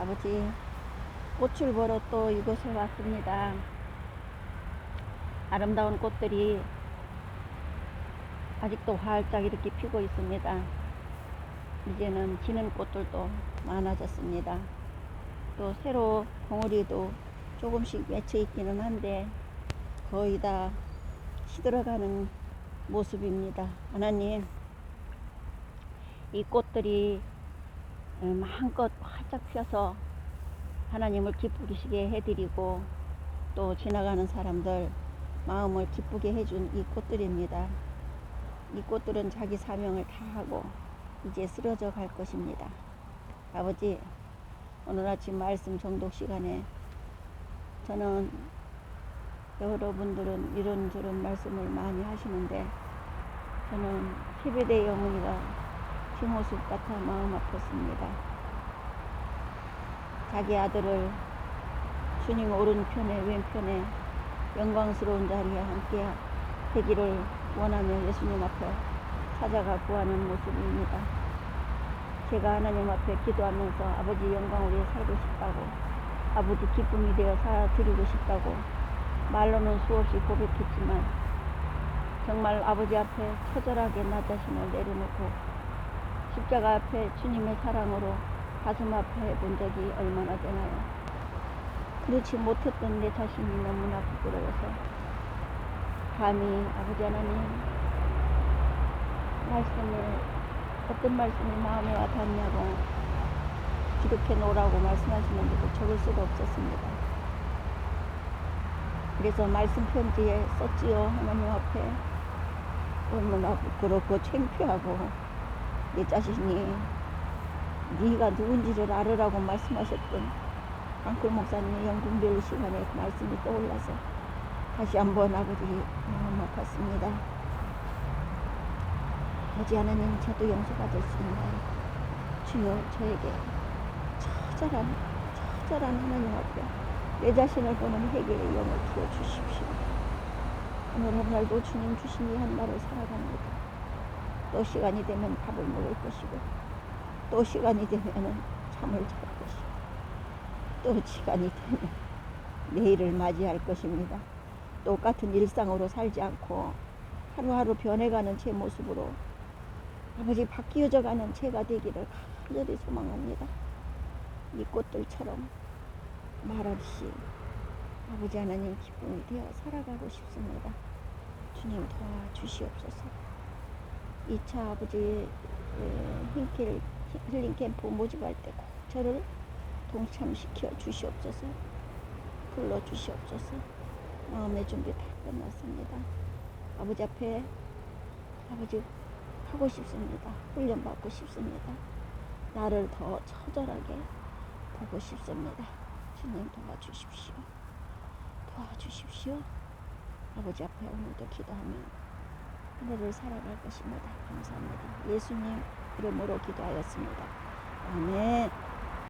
아버지 꽃을 보러 또 이곳에 왔습니다. 아름다운 꽃들이 아직도 활짝 이렇게 피고 있습니다. 이제는 지는 꽃들도 많아졌습니다. 또 새로 봉우리도 조금씩 맺혀 있기는 한데 거의 다 시들어가는 모습입니다. 하나님, 이 꽃들이 음, 마음껏 활짝 펴서 하나님을 기쁘시게 해드리고 또 지나가는 사람들 마음을 기쁘게 해준 이 꽃들입니다. 이 꽃들은 자기 사명을 다하고 이제 쓰러져 갈 것입니다. 아버지, 오늘 아침 말씀 정독 시간에 저는 여러분들은 이런저런 말씀을 많이 하시는데 저는 세배대 어머니가 뒷모습 같아 마음 아팠습니다. 자기 아들을 주님 오른편에 왼편에 영광스러운 자리에 함께 되기를 원하며 예수님 앞에 찾아가 구하는 모습입니다. 제가 하나님 앞에 기도하면서 아버지 영광 위에 살고 싶다고 아버지 기쁨이 되어 살아드리고 싶다고 말로는 수없이 고백했지만 정말 아버지 앞에 처절하게 나 자신을 내려놓고 십자가 앞에 주님의 사랑으로 가슴 아파해 본 적이 얼마나 되나요? 그렇지 못했던 내 자신이 너무나 부끄러워서 감히 아버지 하나님 말씀을 어떤 말씀이 마음에 와 닿냐고 기록해 놓으라고 말씀하시는데도 적을 수가 없었습니다. 그래서 말씀 편지에 썼지요 하나님 앞에 얼마나 부끄럽고 창피하고 내 자신이 네가 누군지를 알으라고 말씀하셨던 강클 목사님의 영분별 시간에 그 말씀이 떠올라서 다시 한번 아버지 마음 아팠습니다. 아버지 하나님 저도 용서받았습니다. 주여 저에게 처절한 처절한 하나님 앞에 내 자신을 보는 회개의 영을 부어 주십시오. 오늘 오늘도 주님 주신 이 한 날을 살아갑니다. 또 시간이 되면 밥을 먹을 것이고 또 시간이 되면 잠을 잘 것이고 또 시간이 되면 내일을 맞이할 것입니다. 똑같은 일상으로 살지 않고 하루하루 변해가는 제 모습으로 아버지 바뀌어져 가는 제가 되기를 간절히 소망합니다. 이 꽃들처럼 말없이 아버지 하나님 기쁨이 되어 살아가고 싶습니다. 주님 도와주시옵소서. 2차 아버지 힐킬 힐링 캠프 모집할 때 꼭 저를 동참시켜 주시옵소서. 불러 주시옵소서. 마음의 준비 다 끝났습니다. 아버지 앞에 아버지 하고 싶습니다. 훈련 받고 싶습니다. 나를 더 처절하게 보고 싶습니다. 주님 도와주십시오. 도와주십시오. 아버지 앞에 오늘도 기도하며 하늘을 살아갈 것입니다. 감사합니다. 예수님 이름으로 기도하였습니다. 아멘.